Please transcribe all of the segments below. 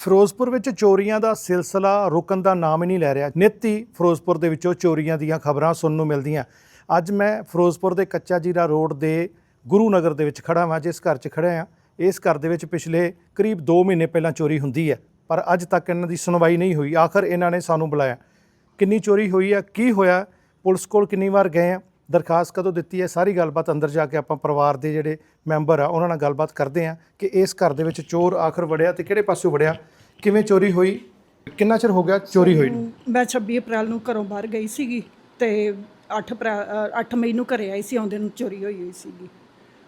ਫਿਰੋਜ਼ਪੁਰ ਵਿੱਚ ਚੋਰੀਆਂ ਦਾ ਸਿਲਸਿਲਾ ਰੁਕਣ ਦਾ ਨਾਮ ਹੀ ਨਹੀਂ ਲੈ ਰਿਹਾ। ਨਿੱਤ ਹੀ ਫਿਰੋਜ਼ਪੁਰ ਦੇ ਵਿੱਚੋਂ ਚੋਰੀਆਂ ਦੀਆਂ ਖਬਰਾਂ ਸੁਣਨ ਨੂੰ ਮਿਲਦੀਆਂ। ਅੱਜ ਮੈਂ ਫਿਰੋਜ਼ਪੁਰ ਦੇ ਕੱਚਾ ਜੀਰਾ ਰੋਡ ਦੇ ਗੁਰੂ ਨਗਰ ਦੇ ਵਿੱਚ ਖੜਾ ਹਾਂ ਜਿਸ ਘਰ 'ਚ ਖੜਾ ਹਾਂ ਇਸ ਘਰ ਦੇ ਵਿੱਚ ਪਿਛਲੇ ਕਰੀਬ 2 ਮਹੀਨੇ ਪਹਿਲਾਂ ਚੋਰੀ ਹੁੰਦੀ ਹੈ, ਪਰ ਅੱਜ ਤੱਕ ਇਹਨਾਂ ਦੀ ਸੁਣਵਾਈ ਨਹੀਂ ਹੋਈ। ਆਖਰ ਇਹਨਾਂ ਨੇ ਸਾਨੂੰ ਬੁਲਾਇਆ। ਕਿੰਨੀ ਚੋਰੀ ਹੋਈ ਹੈ ਕੀ ਹੋਇਆ? ਪੁਲਿਸ ਕੋਲ ਕਿੰਨੀ ਵਾਰ ਗਏ ਆ? ਦਰਖਾਸਤ ਕਦੋਂ ਦਿੱਤੀ ਹੈ? ਸਾਰੀ ਗੱਲਬਾਤ ਅੰਦਰ ਜਾ ਕੇ ਆਪਾਂ ਪਰਿਵਾਰ ਦੇ ਜਿਹੜੇ ਮੈਂਬਰ ਆ ਉਹਨਾਂ ਨਾਲ ਗੱਲਬਾਤ ਕਰਦੇ ਆ ਕਿ ਇਸ ਘਰ ਦੇ ਵਿੱਚ ਚੋਰ ਆਖਰ ਵੜਿਆ ਤੇ ਕਿਹੜੇ ਪਾਸਿਓਂ ਵੜਿਆ? ਕਿਵੇਂ ਚੋਰੀ ਹੋਈ? ਕਿੰਨਾ ਚਿਰ ਹੋ ਗਿਆ ਚੋਰੀ ਹੋਈ ਨੂੰ? ਮੈਂ 26 ਅਪ੍ਰੈਲ ਨੂੰ ਘਰੋਂ ਬਾਹਰ ਗਈ ਸੀਗੀ ਤੇ 8 ਅਪ੍ਰੈਲ ਅ, 8 ਮਈ ਨੂੰ ਘਰੇ ਆਈ ਸੀ ਆਉਂਦੇ ਨੂੰ ਚੋਰੀ ਹੋਈ ਹੋਈ ਸੀਗੀ।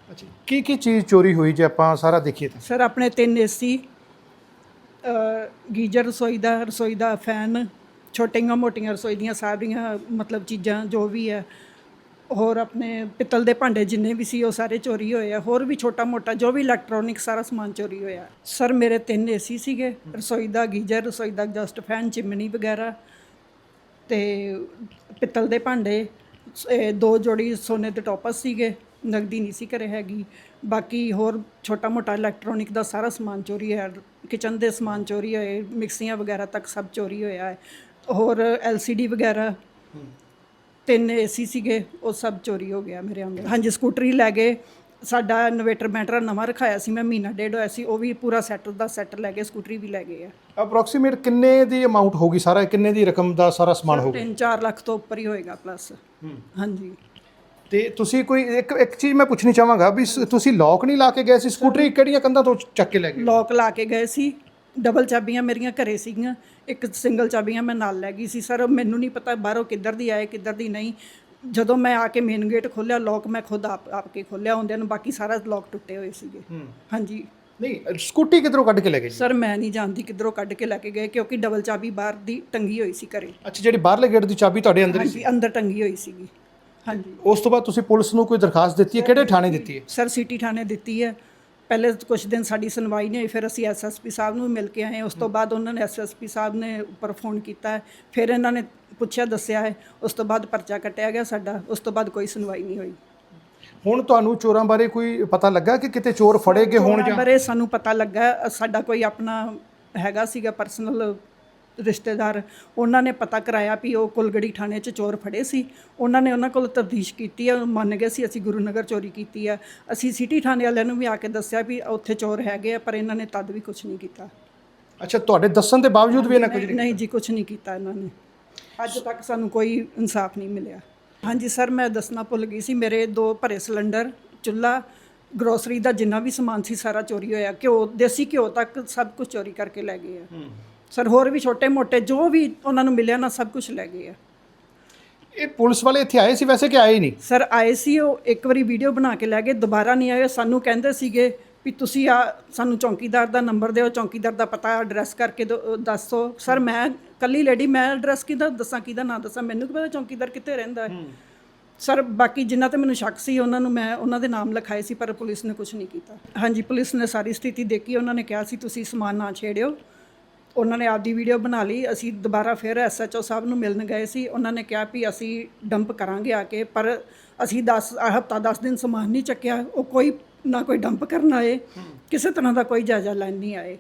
ਅੱਛਾ ਕੀ ਕੀ ਚੀਜ਼ ਚੋਰੀ ਹੋਈ ਜੇ ਆਪਾਂ ਸਾਰਾ ਦੇਖੀਏ ਤਾਂ? ਸਰ ਆਪਣੇ ਤਿੰਨ ਏਸੀ ਗੀਜ਼ਰ ਰਸੋਈ ਦਾ ਰਸੋਈ ਦਾ ਫੈਨ ਛੋਟੀਆਂ ਮੋਟੀਆਂ ਰਸੋਈ ਦੀਆਂ ਸਾਰੀਆਂ ਮਤਲਬ ਚੀਜ਼ਾਂ ਜੋ ਵੀ ਹੈ ਹੋਰ ਆਪਣੇ ਪਿੱਤਲ ਦੇ ਭਾਂਡੇ ਜਿੰਨੇ ਵੀ ਸੀ, ਉਹ ਸਾਰੇ ਚੋਰੀ ਹੋਏ ਆ। ਹੋਰ ਵੀ ਛੋਟਾ ਮੋਟਾ ਜੋ ਵੀ ਇਲੈਕਟ੍ਰੋਨਿਕ ਸਾਰਾ ਸਮਾਨ ਚੋਰੀ ਹੋਇਆ। ਸਰ ਮੇਰੇ ਤਿੰਨ ਏਸੀ ਸੀਗੇ। ਰਸੋਈ ਦਾ ਗੀਜ਼ਰ, ਰਸੋਈ ਦਾ ਜਸਟ ਫੈਨ ਚਿਮਨੀ ਵਗੈਰਾ ਤੇ ਪਿੱਤਲ ਦੇ ਭਾਂਡੇ। ਦੋ ਜੋੜੀ ਸੋਨੇ ਦੇ ਟੋਪਸ ਸੀਗੇ। ਨਗਦੀ ਨਹੀਂ ਸੀ ਘਰੇ ਹੈਗੀ। ਬਾਕੀ ਹੋਰ ਛੋਟਾ ਮੋਟਾ ਇਲੈਕਟ੍ਰੋਨਿਕ ਦਾ ਸਾਰਾ ਸਮਾਨ ਚੋਰੀ ਹੋਇਆ। ਕਿਚਨ ਦੇ ਸਮਾਨ ਚੋਰੀ ਹੋਏ। ਮਿਕਸੀਆਂ ਵਗੈਰਾ ਤੱਕ ਸਭ ਚੋਰੀ ਹੋਇਆ। ਹੈ ਹੋਰ ਐਲਸੀਡੀ ਵਗੈਰਾ। ਤਿੰਨ ਏਸੀ ਸੀਗੇ ਉਹ ਸਭ ਚੋਰੀ ਹੋ ਗਿਆ ਮੇਰੇ ਅੰਦਰ। ਹਾਂਜੀ ਸਕੂਟਰੀ ਲੈ ਗਏ। ਸਾਡਾ ਇਨਵੇਟਰ ਬੈਟਰਾ ਨਵਾਂ ਰਖਾਇਆ ਸੀ ਮੈਂ ਮਹੀਨਾ ਡੇਢ ਹੋਇਆ ਸੀ ਉਹ ਵੀ ਪੂਰਾ ਸੈੱਟ ਦਾ ਸੈੱਟ ਲੈ ਗਏ ਸਕੂਟਰੀ ਵੀ ਲੈ ਗਏ ਆ। ਅਪਰੋਕਸੀਮੇਟ ਕਿੰਨੇ ਦੀ ਅਮਾਉਂਟ ਹੋਗੀ ਸਾਰਾ ਕਿੰਨੇ ਦੀ ਰਕਮ ਦਾ ਸਾਰਾ ਸਮਾਨ ਹੋਊਗਾ 3-4 ਲੱਖ ਤੋਂ ਉੱਪਰ ਹੀ ਹੋਏਗਾ ਪਲੱਸ ਹਾਂਜੀ। ਤੇ ਤੁਸੀਂ ਕੋਈ ਇੱਕ ਇੱਕ ਚੀਜ਼ ਮੈਂ ਪੁੱਛਣੀ ਚਾਹਾਂਗਾ ਵੀ ਸ- ਤੁਸੀਂ ਲੋਕ ਨਹੀਂ ਲਾ ਕੇ ਗਏ ਸੀ ਸਕੂਟਰੀ ਕਿਹੜੀਆਂ ਕੰਧਾਂ ਤੋਂ ਚੱਕ ਕੇ ਲੈ ਗਏ? ਲੋਕ ਲਾ ਕੇ ਗਏ ਸੀ। ਡਬਲ ਚਾਬੀਆਂ ਮੇਰੀਆਂ ਘਰੇ ਸੀਗੀਆਂ ਇੱਕ ਸਿੰਗਲ ਚਾਬੀਆਂ ਮੈਂ ਨਾਲ ਲੈ ਗਈ ਸੀ ਸਰ ਮੈਨੂੰ ਨਹੀਂ ਪਤਾ ਬਾਹਰੋਂ ਕਿੱਧਰ ਦੀ ਆਏ ਕਿੱਧਰ ਦੀ ਨਹੀਂ। ਜਦੋਂ ਮੈਂ ਆ ਕੇ ਮੇਨ ਗੇਟ ਖੋਲ੍ਹਿਆ ਲੋਕ ਮੈਂ ਖੁਦ ਆਪ ਆਪ ਕੇ ਖੋਲ੍ਹਿਆ ਹੁੰਦਿਆਂ ਨੂੰ ਬਾਕੀ ਸਾਰਾ ਲੋਕ ਟੁੱਟੇ ਹੋਏ ਸੀਗੇ। ਹਾਂਜੀ। ਨਹੀਂ ਸਕੂਟੀ ਕਿੱਧਰੋਂ ਕੱਢ ਕੇ ਲੈ ਗਏ ਜੀ? ਸਰ ਮੈਂ ਨਹੀਂ ਜਾਣਦੀ ਕਿੱਧਰੋਂ ਕੱਢ ਕੇ ਲੈ ਕੇ ਗਏ ਕਿਉਂਕਿ ਡਬਲ ਚਾਬੀ ਬਾਹਰ ਦੀ ਟੰਗੀ ਹੋਈ ਸੀ ਘਰੇ। ਅੱਛਾ ਜਿਹੜੀ ਬਾਹਰਲੇ ਗੇਟ ਦੀ ਚਾਬੀ ਤੁਹਾਡੇ ਅੰਦਰ ਹੀ ਸੀ? ਹਾਂਜੀ ਅੰਦਰ ਟੰਗੀ ਹੋਈ ਸੀਗੀ। ਹਾਂਜੀ। ਉਸ ਤੋਂ ਬਾਅਦ ਤੁਸੀਂ ਪੁਲਿਸ ਨੂੰ ਕੋਈ ਦਰਖਾਸਤ ਦਿੱਤੀ ਹੈ? ਕਿਹੜੇ ਥਾਣੇ ਦਿੱਤੀ ਹੈ? ਸਰ ਸਿਟੀ ਥਾਣੇ ਦਿੱਤੀ ਹੈ। ਪਹਿਲੇ ਕੁਝ ਦਿਨ ਸਾਡੀ ਸੁਣਵਾਈ ਨਹੀਂ ਹੋਈ ਫਿਰ ਅਸੀਂ ਐਸਐਸਪੀ ਸਾਹਿਬ ਨੂੰ ਮਿਲ ਕੇ ਆਏ। ਉਸ ਤੋਂ ਬਾਅਦ ਉਹਨਾਂ ਨੇ ਐਸਐਸਪੀ ਸਾਹਿਬ ਨੇ ਉੱਪਰ ਫੋਨ ਕੀਤਾ। ਫਿਰ ਇਹਨਾਂ ਨੇ ਪੁੱਛਿਆ ਦੱਸਿਆ ਹੈ। ਉਸ ਤੋਂ ਬਾਅਦ ਪਰਚਾ ਕੱਟਿਆ ਗਿਆ ਸਾਡਾ। ਉਸ ਤੋਂ ਬਾਅਦ ਕੋਈ ਸੁਣਵਾਈ ਨਹੀਂ ਹੋਈ। ਹੁਣ ਤੁਹਾਨੂੰ ਚੋਰਾਂ ਬਾਰੇ ਕੋਈ ਪਤਾ ਲੱਗਾ ਕਿ ਕਿਤੇ ਚੋਰ ਫੜੇ ਗਏ ਹੋਣ ਜਾਂ ਬਾਰੇ ਸਾਨੂੰ ਪਤਾ ਲੱਗਾ। ਸਾਡਾ ਕੋਈ ਆਪਣਾ ਹੈਗਾ ਸੀਗਾ ਪਰਸਨਲ ਰਿਸ਼ਤੇਦਾਰ ਉਹਨਾਂ ਨੇ ਪਤਾ ਕਰਾਇਆ ਵੀ ਉਹ ਕੁਲਗੜੀ ਥਾਣੇ 'ਚ ਚੋਰ ਫੜੇ ਸੀ। ਉਹਨਾਂ ਨੇ ਉਹਨਾਂ ਕੋਲ ਤਫਤੀਸ਼ ਕੀਤੀ ਹੈ ਉਹ ਮੰਨ ਗਏ ਸੀ ਅਸੀਂ ਗੁਰੂ ਨਗਰ ਚੋਰੀ ਕੀਤੀ ਹੈ ਅਸੀਂ ਸਿਟੀ ਥਾਣੇ ਵਾਲਿਆਂ ਨੂੰ ਵੀ ਆ ਕੇ ਦੱਸਿਆ ਵੀ ਉੱਥੇ ਚੋਰ ਹੈਗੇ ਆ ਪਰ ਇਹਨਾਂ ਨੇ ਤਦ ਵੀ ਕੁਝ ਨਹੀਂ ਕੀਤਾ। ਅੱਛਾ ਤੁਹਾਡੇ ਦੱਸਣ ਦੇ ਬਾਵਜੂਦ ਵੀ ਇਹਨਾਂ ਕੁਝ ਨਹੀਂ ਨਹੀਂ ਜੀ ਕੁਝ ਨਹੀਂ ਕੀਤਾ ਇਹਨਾਂ ਨੇ। ਅੱਜ ਤੱਕ ਸਾਨੂੰ ਕੋਈ ਇਨਸਾਫ ਨਹੀਂ ਮਿਲਿਆ। ਹਾਂਜੀ ਸਰ ਮੈਂ ਦੱਸਣਾ ਭੁੱਲ ਗਈ ਸੀ ਮੇਰੇ ਦੋ ਭਰੇ ਸਿਲੰਡਰ ਚੁੱਲ੍ਹਾ ਗਰੋਸਰੀ ਦਾ ਜਿੰਨਾ ਵੀ ਸਮਾਨ ਸੀ ਸਾਰਾ ਚੋਰੀ ਹੋਇਆ। ਘਿਓ ਦੇਸੀ ਘਿਓ ਤੱਕ ਸਭ ਕੁਝ ਚੋਰੀ ਕਰਕੇ ਲੈ ਗਏ ਆ। ਸਰ ਹੋਰ ਵੀ ਛੋਟੇ ਮੋਟੇ ਜੋ ਵੀ ਉਹਨਾਂ ਨੂੰ ਮਿਲਿਆ ਨਾ ਸਭ ਕੁਝ ਲੈ ਗਏ ਆ। ਇਹ ਪੁਲਿਸ ਵਾਲੇ ਇੱਥੇ ਆਏ ਸੀ? ਵੈਸੇ ਕਿ ਆਏ ਹੀ ਨਹੀਂ? ਸਰ ਆਏ ਸੀ ਉਹ ਇੱਕ ਵਾਰੀ ਵੀਡੀਓ ਬਣਾ ਕੇ ਲੈ ਗਏ ਦੁਬਾਰਾ ਨਹੀਂ ਆਏ। ਸਾਨੂੰ ਕਹਿੰਦੇ ਸੀਗੇ ਵੀ ਤੁਸੀਂ ਆ ਸਾਨੂੰ ਚੌਕੀਦਾਰ ਦਾ ਨੰਬਰ ਦਿਓ ਚੌਕੀਦਾਰ ਦਾ ਪਤਾ ਐਡਰੈਸ ਕਰਕੇ ਦਿਓ- ਦੱਸੋ। ਸਰ ਮੈਂ ਕੱਲੀ ਲੇਡੀ ਮੈਂ ਐਡਰੈਸ ਕਿਹਦਾ ਦੱਸਾਂ ਕਿਹਦਾ ਨਾ ਦੱਸਾਂ? ਮੈਨੂੰ ਕੀ ਪਤਾ ਚੌਕੀਦਾਰ ਕਿੱਥੇ ਰਹਿੰਦਾ ਹੈ। ਸਰ ਬਾਕੀ ਜਿਨ੍ਹਾਂ ਤੇ ਮੈਨੂੰ ਸ਼ੱਕ ਸੀ ਉਹਨਾਂ ਨੂੰ ਮੈਂ ਉਹਨਾਂ ਦੇ ਨਾਮ ਲਿਖਾਏ ਸੀ ਪਰ ਪੁਲਿਸ ਨੇ ਕੁਝ ਨਹੀਂ ਕੀਤਾ। ਹਾਂਜੀ ਪੁਲਿਸ ਨੇ ਸਾਰੀ ਸਥਿਤੀ ਦੇਖੀ ਉਹਨਾਂ ਨੇ ਕਿਹਾ ਸੀ ਤੁਸੀਂ ਸਮਾਨ ਨਾ ਛੇੜਿਓ। ਉਹਨਾਂ ਨੇ ਆਪਦੀ ਵੀਡੀਓ ਬਣਾ ਲਈ, ਅਸੀਂ ਦੁਬਾਰਾ ਫਿਰ ਐਸਐਚਓ ਸਾਹਿਬ ਨੂੰ ਮਿਲਣ ਗਏ ਸੀ। ਉਹਨਾਂ ਨੇ ਕਿਹਾ ਵੀ ਅਸੀਂ ਡੰਪ ਕਰਾਂਗੇ ਆ ਕੇ, ਪਰ ਅਸੀਂ 10 ਹਫਤਾ 10 ਦਿਨ ਸਮਾਨ ਨਹੀਂ ਚੱਕਿਆ, ਉਹ ਕੋਈ ਨਾ ਕੋਈ ਡੰਪ ਕਰਨ ਆਏ। ਕਿਸੇ ਤਰ੍ਹਾਂ ਦਾ ਕੋਈ ਜਾਇਜ਼ਾ ਲੈਣ ਨਹੀਂ ਆਏ।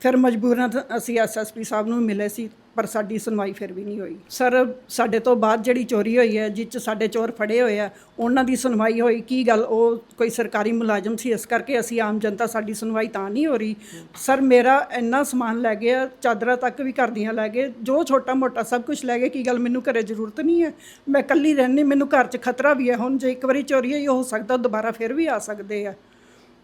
ਫਿਰ ਮਜਬੂਰਨ ਅਸੀਂ ਐਸਐਸਪੀ ਸਾਹਿਬ ਨੂੰ ਮਿਲੇ ਸੀ। ਪਰ ਸਾਡੀ ਸੁਣਵਾਈ ਫਿਰ ਵੀ ਨਹੀਂ ਹੋਈ। ਸਰ, ਸਾਡੇ ਤੋਂ ਬਾਅਦ ਜਿਹੜੀ ਚੋਰੀ ਹੋਈ ਹੈ ਜਿਸ 'ਚ ਸਾਡੇ ਚੋਰ ਫੜੇ ਹੋਏ ਆ, ਉਹਨਾਂ ਦੀ ਸੁਣਵਾਈ ਹੋਈ। ਕੀ ਗੱਲ? ਉਹ ਕੋਈ ਸਰਕਾਰੀ ਮੁਲਾਜ਼ਮ ਸੀ, ਇਸ ਕਰਕੇ ਅਸੀਂ ਆਮ ਜਨਤਾ ਸਾਡੀ ਸੁਣਵਾਈ ਤਾਂ ਨਹੀਂ ਹੋ ਰਹੀ। ਸਰ, ਮੇਰਾ ਇੰਨਾ ਸਮਾਨ ਲੈ ਗਿਆ ਆ ਚਾਦਰਾਂ ਤੱਕ ਵੀ ਘਰ ਦੀਆਂ ਲੈ ਗਏ, ਜੋ ਛੋਟਾ ਮੋਟਾ ਸਭ ਕੁਝ ਲੈ ਗਏ, ਕੀ ਗੱਲ ਮੈਨੂੰ ਘਰੇ ਜ਼ਰੂਰਤ ਨਹੀਂ ਹੈ? ਮੈਂ ਇਕੱਲੀ ਰਹਿੰਦੀ, ਮੈਨੂੰ ਘਰ 'ਚ ਖਤਰਾ ਵੀ ਹੈ। ਹੁਣ ਜੇ ਇੱਕ ਵਾਰੀ ਚੋਰੀ ਹੋਈ, ਹੋ ਸਕਦਾ ਦੁਬਾਰਾ ਫਿਰ ਵੀ ਆ ਸਕਦੇ ਆ।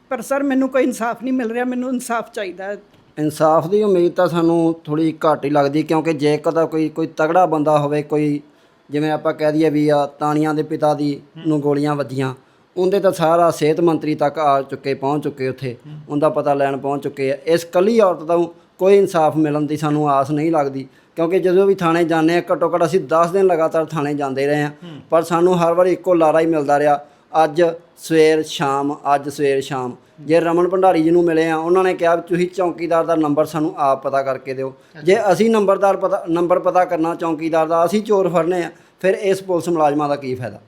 ਪਰ ਸਰ, ਮੈਨੂੰ ਕੋਈ ਇਨਸਾਫ ਨਹੀਂ ਮਿਲ ਰਿਹਾ, ਮੈਨੂੰ ਇਨਸਾਫ ਚਾਹੀਦਾ ਇਨਸਾਫ ਦੀ ਉਮੀਦ ਤਾਂ ਸਾਨੂੰ ਥੋੜੀ ਘੱਟ ਹੀ ਲੱਗਦੀ ਕਿਉਂਕਿ ਜੇ ਕਦਾ ਕੋਈ ਕੋਈ ਤਗੜਾ ਬੰਦਾ ਹੋਵੇ ਕੋਈ ਜਿਵੇਂ ਆਪਾਂ ਕਹਿ ਦਈਏ ਵੀ ਆ ਤਾਣੀਆਂ ਦੇ ਪਿਤਾ ਦੀ ਨੂੰ ਗੋਲੀਆਂ ਵੱਜੀਆਂ ਉਹਦੇ ਤਾਂ ਸਾਰਾ ਸਿਹਤ ਮੰਤਰੀ ਤੱਕ ਆ ਚੁੱਕੇ ਪਹੁੰਚ ਚੁੱਕੇ ਉੱਥੇ ਉਹਦਾ ਪਤਾ ਲੈਣ ਪਹੁੰਚ ਚੁੱਕੇ ਆ। ਇਸ ਕੱਲੀ ਔਰਤ ਦਾ ਕੋਈ ਇਨਸਾਫ ਮਿਲਣ ਦੀ ਸਾਨੂੰ ਆਸ ਨਹੀਂ ਲੱਗਦੀ ਕਿਉਂਕਿ ਜਦੋਂ ਵੀ ਥਾਣੇ ਜਾਂਦੇ ਆ ਘੱਟੋ ਘੱਟ ਅਸੀਂ 10 ਦਿਨ ਲਗਾਤਾਰ ਥਾਣੇ ਜਾਂਦੇ ਰਹੇ ਆ ਪਰ ਸਾਨੂੰ ਹਰ ਵਾਰੀ ਇੱਕੋ ਲਾਰਾ ਹੀ ਮਿਲਦਾ ਰਿਹਾ ਅੱਜ ਸਵੇਰ ਸ਼ਾਮ ਅੱਜ ਸਵੇਰ ਸ਼ਾਮ। ਜੇ ਰਮਨ ਭੰਡਾਰੀ ਜੀ ਨੂੰ ਮਿਲੇ ਆ ਉਹਨਾਂ ਨੇ ਕਿਹਾ ਵੀ ਤੁਸੀਂ ਚੌਕੀਦਾਰ ਦਾ ਨੰਬਰ ਸਾਨੂੰ ਆਪ ਪਤਾ ਕਰਕੇ ਦਿਓ। ਜੇ ਅਸੀਂ ਨੰਬਰਦਾਰ ਪਤਾ ਨੰਬਰ ਪਤਾ ਕਰਨਾ ਚੌਕੀਦਾਰ ਦਾ ਅਸੀਂ ਚੋਰ ਫੜਨੇ ਆ ਫਿਰ ਇਸ ਪੁਲਿਸ ਮੁਲਾਜ਼ਮਾਂ ਦਾ ਕੀ ਫਾਇਦਾ?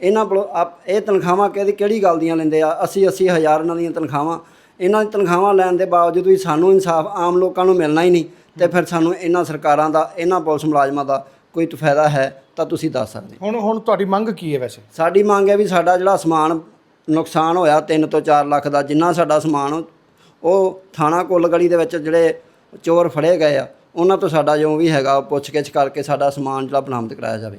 ਇਹਨਾਂ ਕੋਲ ਇਹ ਤਨਖਾਹਾਂ ਕਿਹਦੀ ਕਿਹੜੀ ਗੱਲ ਦੀਆਂ ਲੈਂਦੇ ਆ? 80 80 ਹਜ਼ਾਰ ਇਹਨਾਂ ਦੀਆਂ ਤਨਖਾਹਾਂ। ਇਹਨਾਂ ਦੀ ਤਨਖਾਹਾਂ ਲੈਣ ਦੇ ਬਾਵਜੂਦ ਵੀ ਸਾਨੂੰ ਇਨਸਾਫ ਆਮ ਲੋਕਾਂ ਨੂੰ ਮਿਲਣਾ ਹੀ ਨਹੀਂ ਤੇ ਫਿਰ ਸਾਨੂੰ ਇਹਨਾਂ ਸਰਕਾਰਾਂ ਦਾ ਇਹਨਾਂ ਪੁਲਿਸ ਮੁਲਾਜ਼ਮਾਂ ਦਾ ਕੋਈ ਫਾਇਦਾ ਹੈ ਤਾਂ ਤੁਸੀਂ ਦੱਸ ਸਕਦੇ ਹੁਣ ਹੁਣ ਤੁਹਾਡੀ ਮੰਗ ਕੀ ਹੈ ਵੈਸੇ? ਸਾਡੀ ਮੰਗ ਹੈ ਵੀ ਸਾਡਾ ਜਿਹੜਾ ਸਮਾਨ ਨੁਕਸਾਨ ਹੋਇਆ 3 ਤੋਂ 4 ਲੱਖ ਦਾ ਜਿੰਨਾ ਸਾਡਾ ਸਮਾਨ ਉਹ ਥਾਣਾ ਕੁੱਲ ਗਲੀ ਦੇ ਵਿੱਚ ਜਿਹੜੇ ਚੋਰ ਫੜੇ ਗਏ ਆ ਉਹਨਾਂ ਤੋਂ ਸਾਡਾ ਜੋ ਵੀ ਹੈਗਾ ਪੁੱਛ ਗਿੱਛ ਕਰਕੇ ਸਾਡਾ ਸਮਾਨ ਜਿਹੜਾ ਬਰਾਮਦ ਕਰਾਇਆ ਜਾਵੇ।